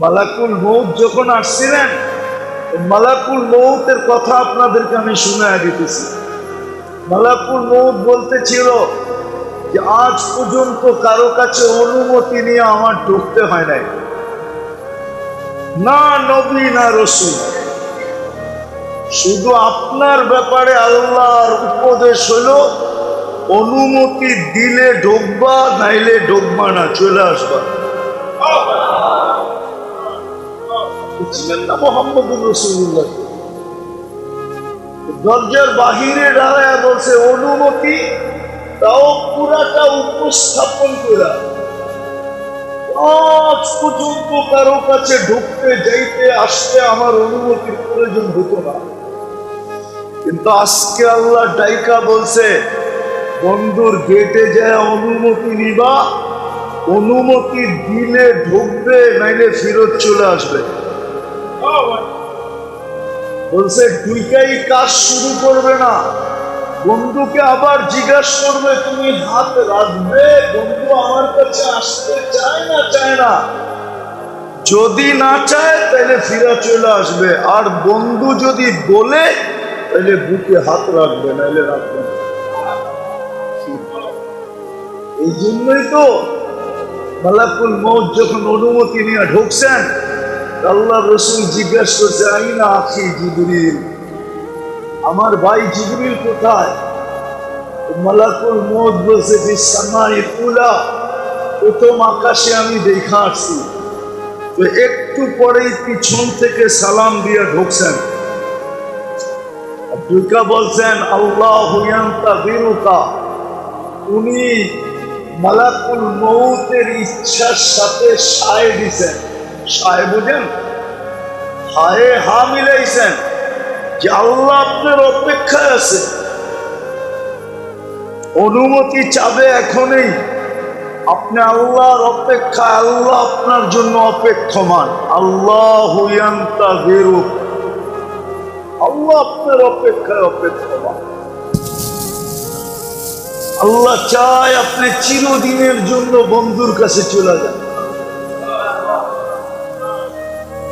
মালাকুল মৌত যখন আসছিলেন মালাকুল মৌতের কথা আপনাদেরকে আমি শোনায় দিতেছি। মালাকুল মৌত বলতেছিল যে, আজ পর্যন্ত কারও কাছে অনুমতি নিয়ে আমার ঢুকতে হয় নাই। না নবী, না রসুল। শুধু আপনার ব্যাপারে আল্লাহর উপদেশ হলো, অনুমতি দিলে ঢুকবা, নাইলে ঢুকবা না, চলে আসবা। ছিলেন না মোহাম্মদ রসুল্লাহ দরজার বাহিরে দাঁড়ায় বলছে, অনুমতি তাও পুরাটা উপস্থাপন করা। আজ পর্যন্ত কারও কাছে ঢুকতে, যাইতে, আসতে আমার অনুমতির প্রয়োজন হতো না। কিন্তু আজকে আল্লাহ ডাইকা বলছে, বন্ধুর গেটে যায়, অনুমতি নিবা। অনুমতি দিলে ঢুকবে, নাইলে ফেরত চলে আসবে। বলছে, দুইটাই কাজ শুরু করবে না। বন্ধুকে আবার জিজ্ঞাসা করবে, তুমি হাত রাখবে? বন্ধু আমার কাছে আসতে চায় না চায় না। যদি না চায়, তাহলে ফিরা চলে আসবে। আর বন্ধু যদি বলে, তাহলে বুকে হাত রাখবে, নাহলে রাখবে এই জন্যই তো মালাকুল মৌত যখন অনুমতি নিয়ে ঢুকছেন আল্লাহ রসুল জিজ্ঞাসা করছে আইনা আছি জিবরিল। আমার ভাই জিবরিল কোথায়? মালাকুল মৌত বলছে বিসামাই পুলা প্রথম আকাশে আমি দেখা আসছি তো একটু পরেই পিছন থেকে সালাম দিয়ে ঢুকছেন। ঢুকা বলছেন, আল্লাহ হুয়ান্তা বিরুকা উনি মালাকুল মৌতের ইচ্ছার সাথে সায় দিছেন। বুঝেন হায়ে হা মিলাইছেন যে আল্লাহ আপনার অপেক্ষায় আছে। অনুমতি চাবে এখনই। আপনি আল্লাহর অপেক্ষা আল্লাহ আপনার জন্য অপেক্ষমান। আল্লাহ হুয়ান্তা বেরু আল্লাহ আপনার অপেক্ষায় অপেক্ষমান। আল্লাহ চায় আপনি চিরদিনের জন্য বন্ধুর কাছে চলে যান।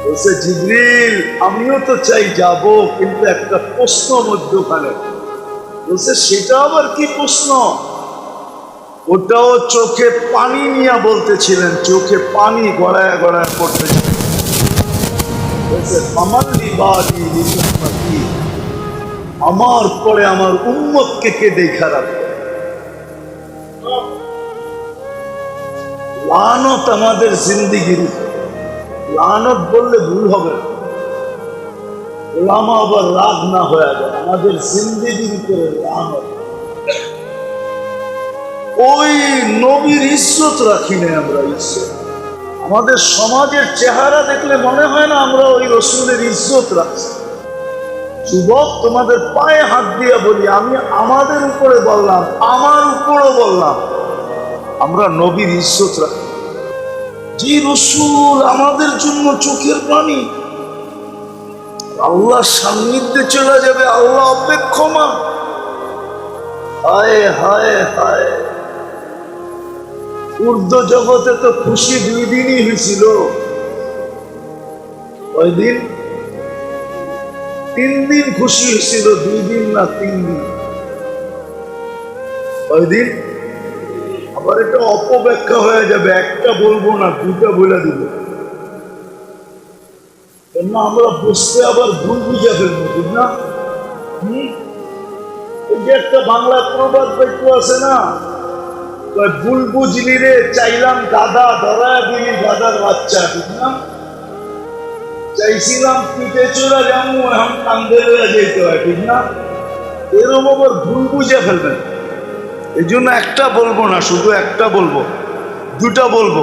বলছে, জিবরিল, আমিও তো চাই যাব, কিন্তু একটা প্রশ্ন মধ্যখানে বলছে, সেটা আবার কি প্রশ্ন? ওটাও চোখে পানি নিয়ে বলতেছিলেন, চোখে পানি গড়ায় গড়ায় পড়তেছিলেন আমার পরে আমার উম্মতকে কে দেখা রাখবে? লানত আমাদের জিন্দিগির উপর। লানত বললে ভুল হবে। না ওলামা আবার রাগ না হয়ে যায়, আমাদের জিন্দিগির উপরে লানত ওই নবীর ইজ্জত রাখি না আমরা, ইজ্জত। আমাদের সমাজের চেহারা দেখলে মনে হয় না আমরা ওই রসুলের ইজ্জত রাখছি। যুবক, তোমাদের পায়ে হাত দিয়ে বলি, আমি আমাদের উপরে বললাম, আমার উপরও বললাম, আমরা নবীর ইজ্জত রাখি। যে রসুল আমাদের জন্য চোখের পানি আল্লাহ সান্নিধ্যে চলে যাবে, আল্লাহ অপেক্ষমান। হায় হায় হায়। উর্দু জগতে তো খুশি দুই দিনই হয়েছিল। ওই দিন? তিন দিন খুশি হয়েছিল, দুই দিন না তিন দিন? ওই দিন? আবার এটা অপব্যাখ্যা হয়ে যাবে, একটা বলব না, দুটা বলে দিব। কেননা আমরা বুঝতে আবার ভুল বুঝে ফেলব, ঠিক না? যে একটা বাংলা প্রবাদ বাক্য আছে না ভুল বুঝলি রে, চাইলাম দাদা ধরা দিলি দাদার বাচ্চা ঠিক না? চাইছিলাম পিঠে চলে যাব এখন কান্দে যেতে হয়, ঠিক না? এরকম আবার ভুল বুঝে ফেলবেন। এই জন্য একটা বলব না, শুধু একটা বলব, দুটা বলব।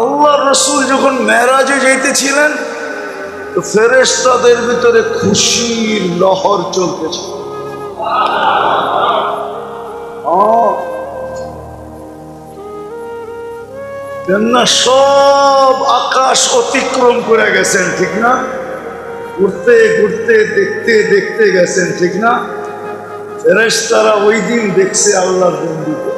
আল্লাহ রসুল যখন মেরাজে যাইতেছিলেন, তো ফেরেস্তাদের ভিতরে খুশির লহর চলতেছে। সব আকাশ অতিক্রম করে গেছেন, ঠিক না? ঘুরতে ঘুরতে, দেখতে দেখতে গেছেন, ঠিক না? ফেরেশতারা ওই দিন দেখছে আল্লাহর বন্ধুকে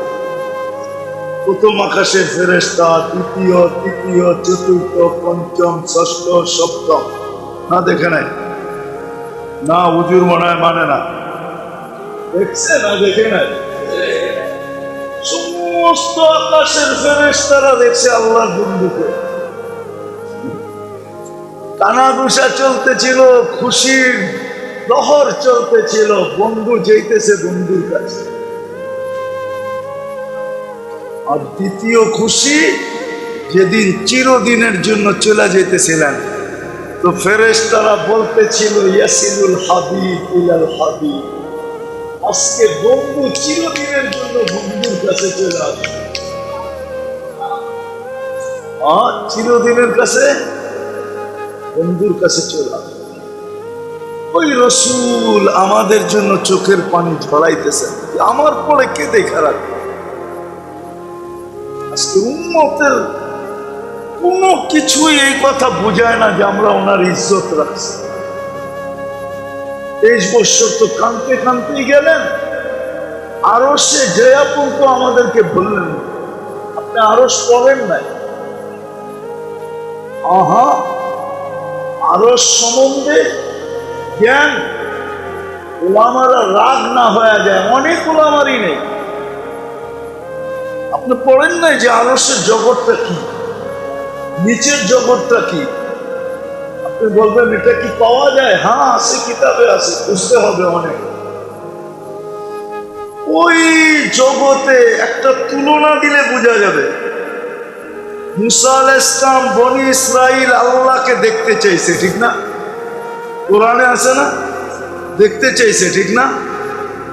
প্রথম আকাশে ফেরেস্তা তৃতীয় তৃতীয়, চতুর্থ, পঞ্চম, ষষ্ঠ, সপ্তম। না দেখে নাই? না উজুর মনে মানে না। দেখছে না দেখে নাই? সমস্ত আকাশের ফেরেস্তারা দেখছে আল্লাহর বন্ধুকে কানাঘুষা চলতেছিল, খুশির লহর চলতেছিল, বন্ধু যেতেছে বন্ধুর কাছে। আর দ্বিতীয় খুশি, যেদিন চিরদিনের জন্য চলে যেতেছিলেন, তো ফেরেশ তারা বলতেছিল ইয়াসিলুল হাবিব ইলাল হাবিব, আজকে বন্ধু চিরদিনের জন্য বন্ধুর কাছে চলে আসবে। চিরদিনের কাছে বন্ধুর কাছে চলে আসবে। ওই রসুল আমাদের জন্য চোখের পানি ঝরাইতেছেন আমার পরে কে দেখা রাখবে? আজকে উন্মতের কোনো কিছুই এই কথা বোঝায় না যে আমরা ওনার ইজ্জত রাখছি। তেইশ বৎসর তো কানতে কানতেই গেলেন। আরও সে জয়াপুর তো আমাদেরকে বললেন। আপনি আরও পড়েন নাই? আহা আরও সম্বন্ধে জ্ঞান ওলামারা রাগ না হয়ে যায়, অনেক ওলামারই নেই। আপনি পড়েন নাই যে আরসের জগৎটা কি? নিচের জগৎটা কি? আপনি বলবেন, এটা কি পাওয়া যায়? হ্যাঁ আছে, কিতাবে আছে, বুঝতে হবে অনেক। ওই জগতে একটা তুলনা দিলে বোঝা যাবে। মুসা আল ইসলাম বনি ইসরাইল আল্লাহকে দেখতে চাইছে, ঠিক না? কোরআনে আছে না? দেখতে চাইছে, ঠিক না?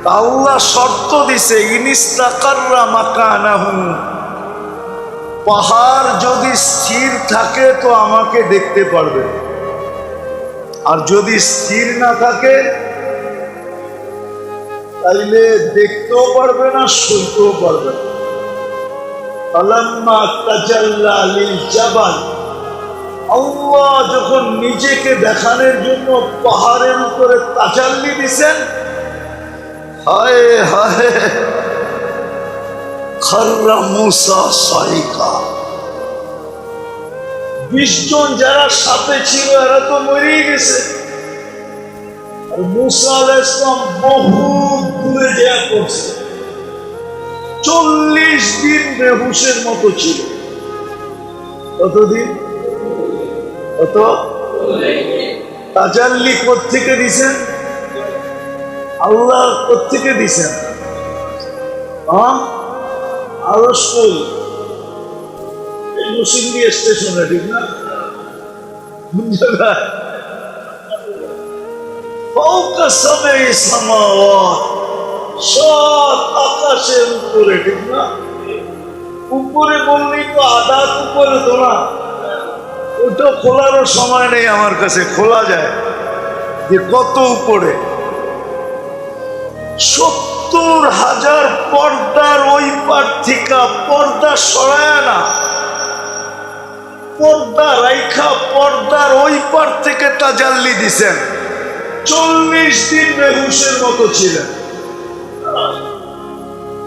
আল্লাহ শর্ত দিছে, ইনিস্তাকাররা মাকানাহু। পাহাড় যদি স্থির থাকে তো আমাকে দেখতে পারবে। আর যদি স্থির না থাকে, তাইলে দেখতেও পারবে না, শুনতেও পারবে না। আল্লাহ যখন নিজেকে দেখানোর জন্য পাহাড়ের উপরে তাজাল্লি দিছেন, হায় হায়, খর্রা মুসা সাইকা। বিশ জন যারা সাথে ছিল, এরা তো মরেই গেছে। আর মুসা ইসলাম বহু দূরে দেয়া করছে চল্লিশ দিন বেহুশের মতো ছিল। কতদিন? কত? তাজাল্লি কোথেকে দিছেন? আল্লাহ কোথেকে দিছেন? আরও স্কুল মুসিন্দি স্টেশনে, ঠিক না? সব আকাশের উপরে, ঠিক না? উপরে বললেই তো আদাত উপরে তো না। ওটা খোলারও সময় নেই আমার কাছে, খোলা যায়। যে কত উপরে? সত্তর হাজার পর্দার ওই পার থেকে পর্দা সরায় না। পর্দা রাইখা, পর্দার ওই পার থেকে তাজাল্লি দিছেন। চল্লিশ দিন বেহুশের মতো ছিলেন।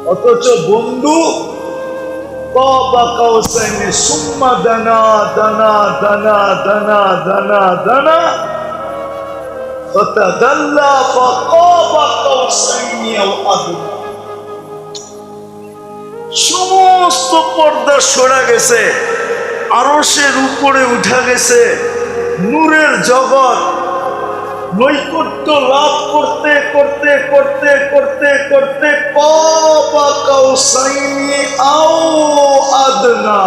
অথচ বন্ধু সুম্মা দানা দানা দানা দানা দানা দানা فتدلى فقاب قوسين او ادنى সমস্ত পর্দা সরা গেছে আরসের উপরে উঠা গেছে নূরের জগৎ নৈকট্য লাভ করতে করতে করতে করতে করতে কাউসাইনি আও আদনা।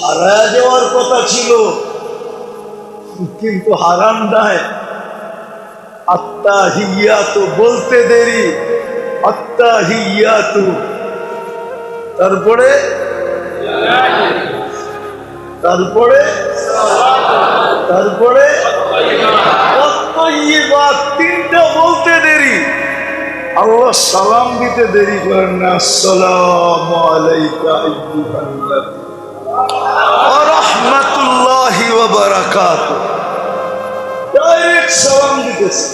হারায় যাওয়ার কথা ছিল, কিন্তু হারান নাই আত্মা হিয়া তো বলতে দেরি, আত্মা হিয়া তু তারপরে? তারপরে তারপরে তিনটা বলতে দেরি। আল্লাহ সালাম দিতে দেরি করেন না। আসসালামু আলাইকা রহমতুল্লাহি ওয়া বারাকাতুহু। ডাইরেক্ট সালাম দিতেছে।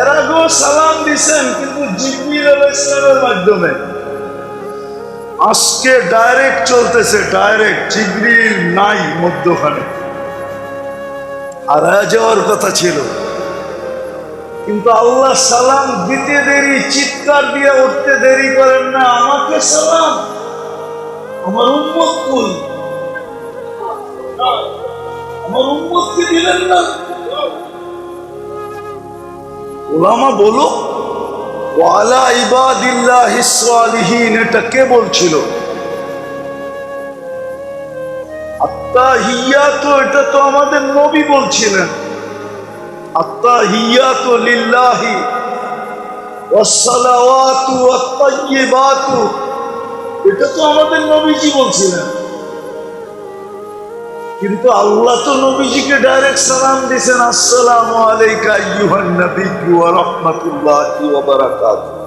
এর আগেও সালাম দিছেন, কিন্তু জিবরিল আলাইহিস মাধ্যমে। আজকে ডাইরেক্ট চলতেছে ডাইরেক্ট জিবরিল নাই মধ্যখানে। হারা যাওয়ার কথা ছিল। কিন্তু আল্লাহ সালাম দিতে দেরি, চিৎকার দিয়ে উঠতে দেরি করেন না। আমাকে সালাম। আমার উন্মত কই? আমার উন্মতকে দিলেন না। ওলামা বলো এটা কে বলছিল? আত্মাহিয়াত এটা তো আমাদের নবী আত্মাহিয়াত লিল্লাহি এটা তো আমাদের নবীজি বলছিলেন। কিন্তু আল্লাহ তো নবীজিকে ডাইরেক্ট সালাম দিয়েছেন, আসসালামু আলাইকা নাবিয়্যু ওয়া রাহমাতুল্লাহি ওয়া বারাকাতুহু।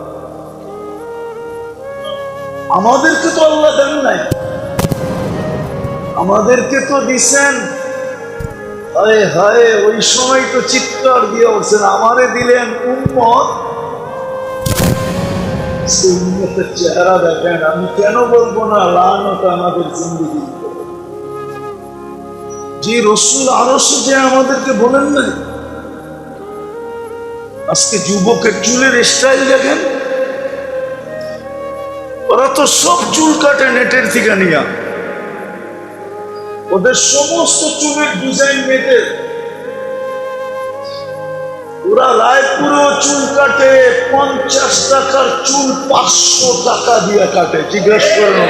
আমাদেরকে তো আল্লাহ দেন নাই। আমাদেরকে তো দিছেন। হায় হায়, ওই সময় তো চিৎকার দিয়ে উঠছেন আমারে দিলেন উম্মত? সে উম্মতের চেহারা দেখেন, আমি কেন বলব না? লানত আমাদের জিন্দগি। যে রসুল আরস যে আমাদেরকে বলেন না আজকে যুবকের চুলের স্টাইল দেখেন। ওরা তো সব চুল কাটে নেটের থেকে নিয়ে। ওদের সমস্ত চুলের ডিজাইন মেয়েদের ওরা রায়পুরেও চুল কাটে, পঞ্চাশ টাকার চুল পাঁচশো টাকা দিয়ে কাটে। জিজ্ঞেস করেন।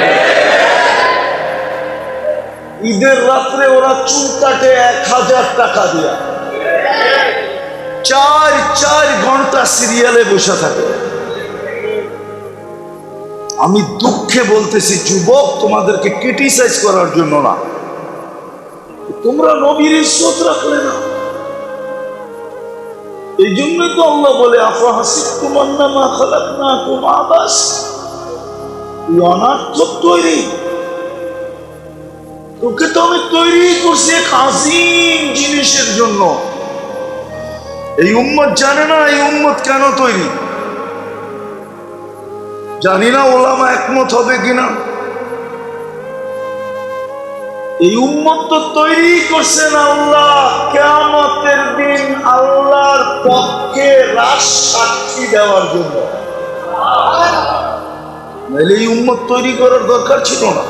ঈদের রাত্রে ওরা চুল কাটে এক হাজার টাকা দিয়া। চার চার ঘণ্টা সিরিয়ালে বসে থাকে। আমি দুঃখে বলতেছি, যুবক, তোমাদেরকে ক্রিটিসাইজ করার জন্য না। তোমরা নবীর ইজ্জত রাখলে না। এই জন্যই তো আল্লাহ বলে, আফা তোমার নামা খালাক না তুম আবাস অনার্থক তৈরি। তোকে তো আমি তৈরি করছি এক জিনিসের জন্য। এই উম্মত জানে না, এই উম্মত কেন তৈরি? জানি না ওলামা একমত হবে কিনা। এই উম্মত তো তৈরি করছেন আল্লাহ কেমতের দিন আল্লাহর পক্ষে রাস সাক্ষী দেওয়ার জন্য। নাহলে এই উম্মত তৈরি করার দরকার ছিল না।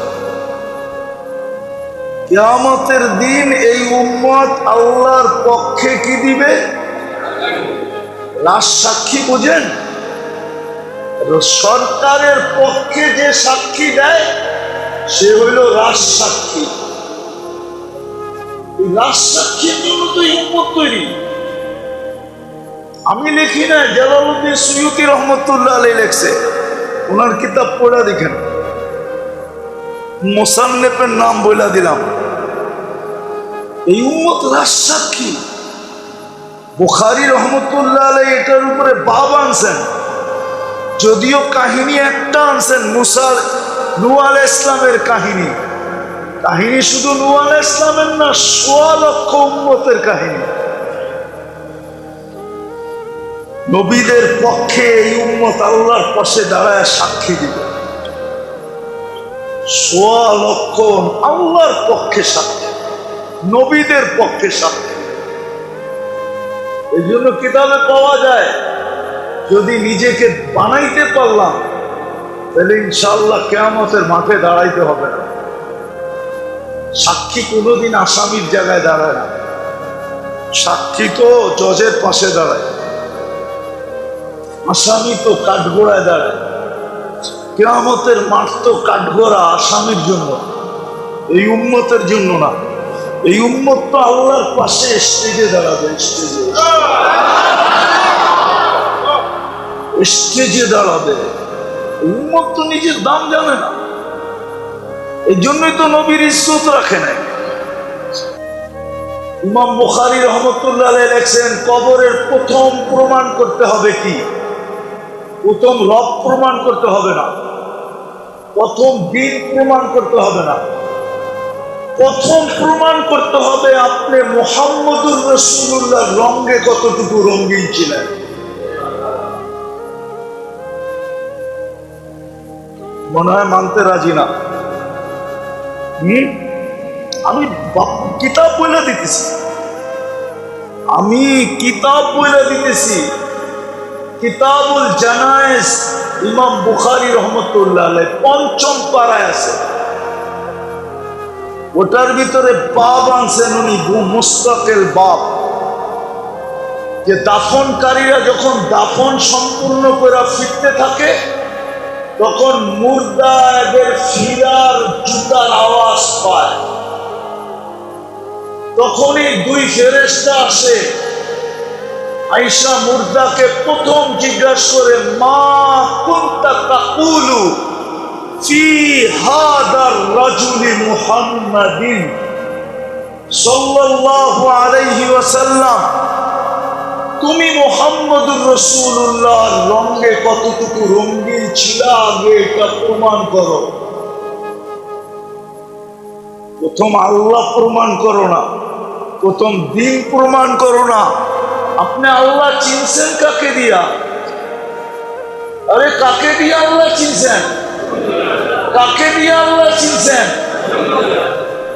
কেয়ামতের দিন এই উম্মত আল্লাহর পক্ষে কি দিবে? রাজ সাক্ষী বোঝেন? সরকারের পক্ষে যে সাক্ষী দেয়, সে হইল রাজ সাক্ষী। রাজ সাক্ষীর জন্য তো উম্মত তৈরি। আমি লিখি না জালালুদ্দিন সুয়ুতি রহমতুল্লাহ আলী লেখছে। ওনার কিতাব পড়া দেখেন। মোসান্নেপের নাম বইলা দিলাম। এই উম্মত রাজসাক্ষী বুখারি রহমতুল্লাহ এটার উপরে বাব আনছেন। যদিও কাহিনী একটা আনছেন, মুসার নুয়াল ইসলামের কাহিনী। কাহিনী শুধু নুয়াল ইসলামের না, সোয়া লক্ষ উম্মতের কাহিনী। নবীদের পক্ষে এই উম্মত আল্লাহর পাশে দাঁড়ায় সাক্ষী দিবে। সোয়া লক্ষ আল্লাহর পক্ষে সাক্ষী নবীদের পক্ষে সাক্ষী। এই জন্য কিতাবে পাওয়া যায়, যদি নিজেকে বানাইতে পারলাম, তাহলে ইনশাল্লাহ কেয়ামতের মাঠে দাঁড়াইতে হবে না। সাক্ষী কোনোদিন আসামির জায়গায় দাঁড়ায় না। সাক্ষী তো জজের পাশে দাঁড়ায়। আসামি তো কাঠগোড়ায় দাঁড়ায়। কেয়ামতের মাঠ তো কাঠগোড়া আসামির জন্য, এই উম্মতের জন্য না। এই উম্মত তো আল্লাহর পাশে স্টেজে দাঁড়াবে স্টেজে স্টেজে দাঁড়াবে। উম্মত তো নিজের দাম জানে না। এই জন্যই তো নবীর ইজ্জত রাখে নাই। ইমাম বুখারি রহমতুল্লাহ লেখছেন, কবরের প্রথম প্রমাণ করতে হবে কি? প্রথম রব প্রমাণ করতে হবে না। প্রথম দিন প্রমাণ করতে হবে না। প্রথম প্রমাণ করতে হবে আপনি মোহাম্মদুর রসুল্লাহ রঙ্গে কতটুকু রঙ্গিন ছিলেন। মনে হয় মানতে রাজি না। আমি কিতাব বলে দিতেছি। আমি কিতাব বলে দিতেছি। কিতাবুল জানায়েস ইমাম বুখারি রহমতুল্লাহ পঞ্চম পাড়ায় আছে। ওটার ভিতরে বাপ আনছেন উনি মুস্তাকেল বাপ। যে দাফনকারীরা যখন দাফন সম্পূর্ণ করে ফিরতে থাকে, তখন মুর্দা এদের ফিরার জুতার আওয়াজ পায়। তখনই দুই ফেরেস্তা আসে। আইসা মুর্দাকে প্রথম জিজ্ঞাসা করে, মা কুনতা তাকুলু? তুমি মোহাম্মদুর রসুল্লাহর রঙে কতটুকু রঙিন ছিল আগে এটা প্রমাণ করো। প্রথম আল্লাহ প্রমাণ করো না, প্রথম দিন প্রমাণ করো না। আপনি আল্লাহ চিনছেন কাকে দিয়া? আরে কাকে দিয়া আল্লাহ চিনছেন? কাকে দিয়ে আল্লাহ চিনছেন?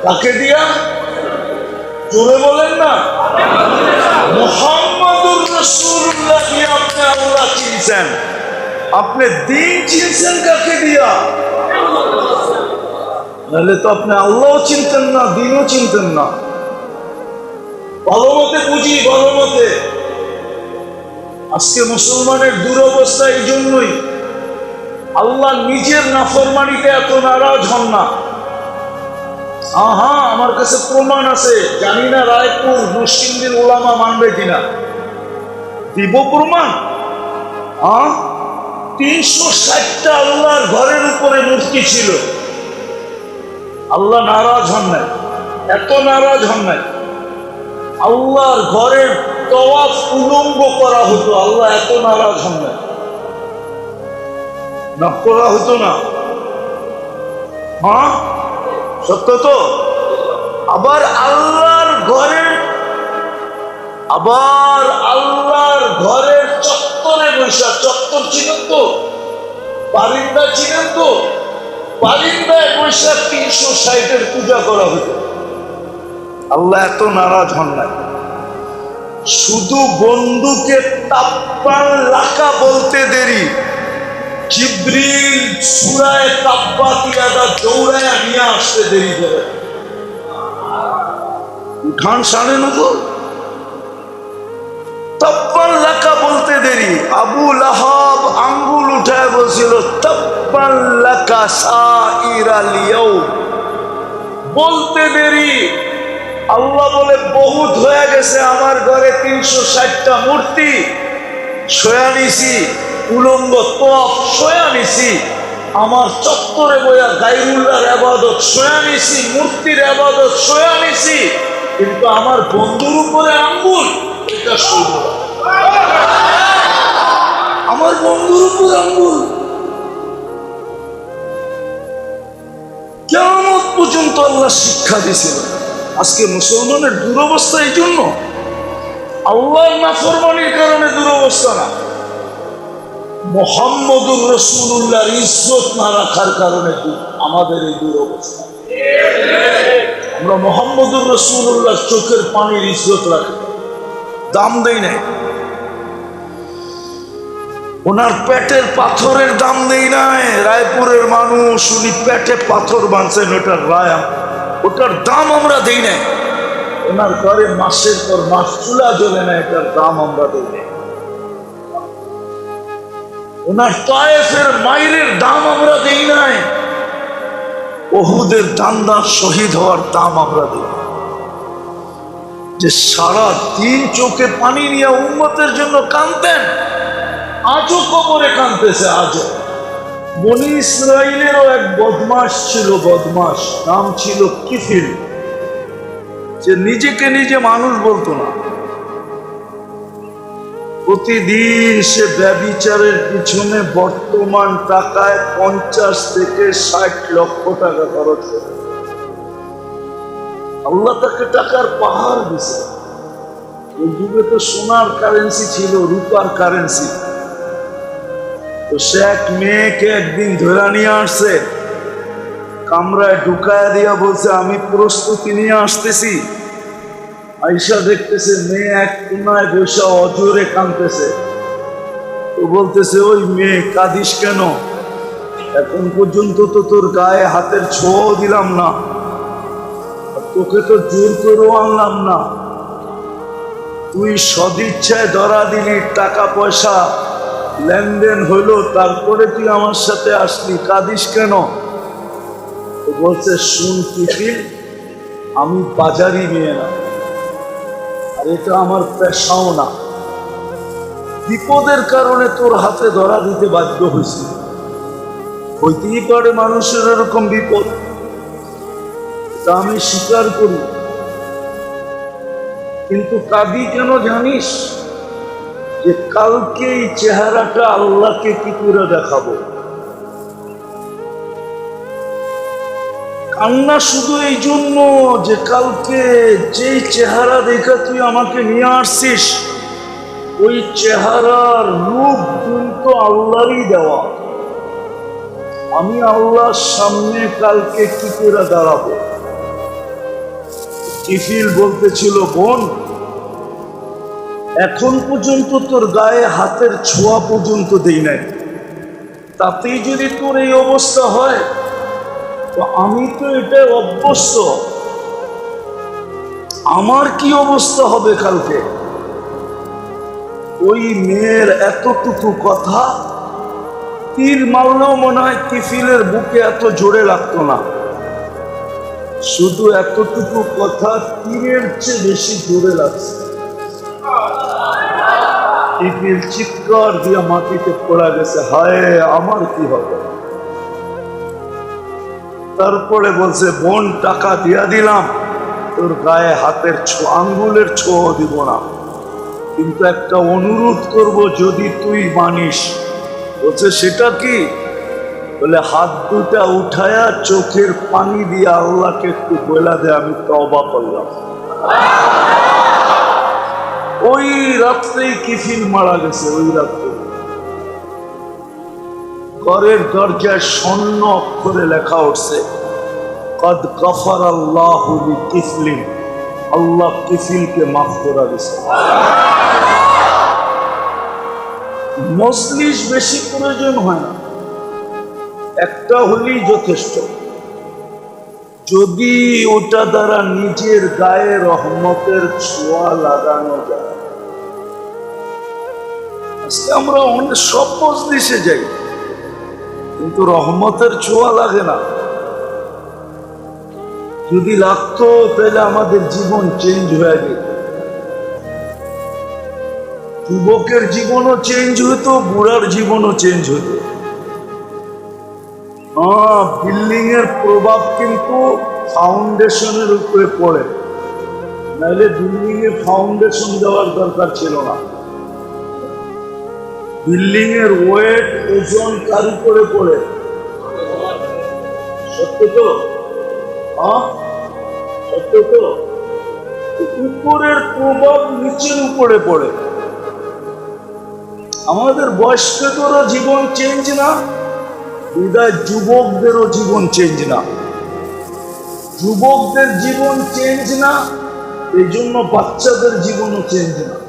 কাকে দিয়া? জোরে বলেন না। মোহাম্মদুর রসুল্লাহ দিয়ে আপনি আল্লাহ চিনছেন। আপনি দিন চিনছেন কাকে দিয়া? নাহলে তো আপনি আল্লাহও চিনতেন না, দিনও চিনতেন না। ভালো মতে বুঝি, ভালো মতে। আজকে মুসলমানের দুরবস্থা এই জন্যই। আল্লাহ নিজের নাফরমানিতে এত নারাজ হন না। হ্যাঁ আমার কাছে প্রমাণ আছে। জানি না রায়পুর মুসলিমদের ওলামা মানবে কিনা। দিব প্রমাণ? তিনশো ষাটটা আল্লাহর ঘরের উপরে মূর্তি ছিল। আল্লাহ নারাজ হন নাই। এত নারাজ হন নাই। আল্লাহর ঘরের তওয়াফ উলঙ্গ করা হতো। আল্লাহ এত নারাজ হন নাই। না করা হতো না। হ্যাঁ সত্য তো? আবার আল্লাহর ঘরের আবার আল্লাহর ঘরের চত্বরে বৈশা চত্বর ছিলেন তো? বারিন্দা ছিলেন তো? বারিন্দায় বৈশা তিনশো ষাটের পূজা করা হতো আল্লাহ এত নারাজ হন নাই শুধু বন্ধুকে তাপ্পান লাকা বলতে দেরি। জিব্রিল সুরায় তাব্বা তিয়াদা দৌড়ায় নিয়ে আসতে দেরি করে। উঠান সাড়ে নজর তাব্বান লাকা বলতে দেরি। আবু লাহাব আঙ্গুল উঠায় বলছিল তাব্বান লাকা সাইরাল ইয়াউম বলতে দেরি। আল্লাহ বলে, বহুত হয়ে গেছে আমার ঘরে তিনশো ষাটটা মূর্তি। সয়া নিছি। উলঙ্গ তপ সয়া নিছি। আমার চত্বরে বইয়া গাইরুল্লাহর আবাদত সয়া নিছি, মূর্তির আবাদত সয়া নিছি। কিন্তু আমার বন্ধুর উপরে আঙ্গুল, এটা শুভ আমার বন্ধুর উপর আঙ্গুল। কেমন পর্যন্ত আল্লাহ শিক্ষা দিয়েছিল আজকে মুসলমানের দুরবস্থা এই জন্য। আল্লাহর নাফরমানির কারণে দুরবস্থা না। মোহাম্মদুর রসুল্লাহর ইজ্জত না রাখার কারণে আমাদের এই দুরবস্থা। আমরা মোহাম্মদুর রসুল্লাহর চোখের পানির ইজ্জত রাখি। দাম দেই নাই। ওনার পেটের পাথরের দাম দেই নাই। রায়পুরের মানুষ, উনি পেটে পাথর বাঁধছেন, ওটার রায় ওটার দাম আমরা দেই নাই। ওনার ঘরে মাসের পর মাস চুলা জ্বলে না, এটার দাম আমরা দেই নাই। ওনার তায়েফের মাইরের দাম আমরা দেই নাই। ওহুদের দান্দার শহীদ হওয়ার দাম আমরা দিই। যে সারা দিন চোখে পানি নিয়ে উন্মতের জন্য কাঁদতেন, আজও কবরে কাঁদতেছে আজও। বনি ইসরায়েলেরও এক বদমাস ছিল বদমাস নাম ছিল কিফিল। যে নিজেকে নিজে মানুষ বলতো না। প্রতিদিন সে ব্যবিচারের পিছনে বর্তমান টাকায় পঞ্চাশ থেকে ষাট লক্ষ টাকা খরচ আল্লাহ তাকে টাকার পাহাড় দিছে। ওই যুগে তো সোনার কারেন্সি ছিল, রূপার কারেন্সি তো সে এক মেয়েকে একদিন ধরে নিয়ে আসছে, কামরায় ঢুকায় দিয়া বলছে, আমি প্রস্তুতি নিয়ে আসতেছি। আইসা দেখতেছে, মেয়ে এক কোনায় বসে অজোরে কাঁদতেছে। তো বলতেছে, ওই মেয়ে, কাঁদিস কেন? এখন পর্যন্ত তো তোর গায়ে হাতের ছোঁয়াও দিলাম না। তোকে তো জোর করেও আনলাম না। তুই সদিচ্ছায় ধরা দিলি, টাকা পয়সা, লেনদেন হইল, তারপরে তুই আমার সাথে আসলি, কাঁদিস কেন? বলছে, শুন তিফিল আমি বাজারি মেয়ে না। আর এটা আমার পেশাও না। বিপদের কারণে তোর হাতে ধরা দিতে বাধ্য হয়েছি। হইতেই পারে মানুষের এরকম বিপদ। তা আমি স্বীকার করি। কিন্তু কাঁদি কেন জানিস যে কালকে এই চেহারাটা আল্লাহকে কি করে দেখাবো? কান্না শুধু এই জন্য যে কালকে যেই চেহারা দেখে তুই আমাকে নিয়ে আসছিস, ওই চেহারার রূপ কিন্তু আল্লাহরই দেওয়া। আমি আল্লাহর সামনে কালকে কি করে দাঁড়াবো? কিফিল বলতেছিল, বোন, এখন পর্যন্ত তোর গায়ে হাতের ছোঁয়া পর্যন্ত দেই নাই। তাতেই যদি তোর এই অবস্থা হয় তো আমি তো এটা অভ্যস্ত। আমার কি অবস্থা হবে কালকে? ওই মেয়ের এতটুকু কথা তীর মারলেও মনে হয় কিফিলের বুকে এত জোরে লাগতো না। শুধু এতটুকু কথা তীরের চেয়ে বেশি জোরে লাগছে। কিফিল চিৎকার দিয়ে মাটিতে পড়া গেছে, হায়, আমার কি হবে? তারপরে বলছে, বোন, টাকা দিয়া দিলাম। তোর গায়ে হাতের ছো, আঙ্গুলের ছোঁয়া দিব না। কিন্তু একটা অনুরোধ করব, যদি তুই মানিস। বলছে, সেটা কি? বলে, হাত দুটা উঠায়া চোখের পানি দিয়ে আল্লাহকে একটু বলা দে, আমি তবা করলাম। ওই রাত্রেই কিফিল মারা গেছে, ওই রাত্রে। ঘরের দরজায় স্বর্ণ অক্ষরে লেখা উঠছে, কদ গফর আল্লাহ কিফলিন আল্লাহ কিফিলকে মাফ করা দিছে। মজলিস বেশি প্রয়োজন হয় না, একটা হলেই যথেষ্ট। যদি ওটা দ্বারা নিজের গায়ে রহমতের ছোঁয়া লাগানো যায়। আজকে আমরা অনেক সব মজলিসে যাই। কিন্তু রহমতের ছোঁয়া লাগে না। যদি লাগতো, তাহলে আমাদের জীবন চেঞ্জ হয়ে যেত। যুবকের জীবনও চেঞ্জ হতো, বুড়ার জীবনও চেঞ্জ হতো। হ্যাঁ বিল্ডিং এর প্রভাব কিন্তু ফাউন্ডেশনের উপরে পড়ে। নাহলে বিল্ডিং এর ফাউন্ডেশন দেওয়ার দরকার ছিল না। বিল্ডিং এর ওয়েট ওজন কার উপরে পড়ে। সত্য তো? সত্য তো? উপরের প্রভাব নিচের উপরে পড়ে। আমাদের বয়স্কদেরও জীবন চেঞ্জ না, বিদায় যুবকদেরও জীবন চেঞ্জ না। যুবকদের জীবন চেঞ্জ না এই জন্য বাচ্চাদের জীবনও চেঞ্জ না।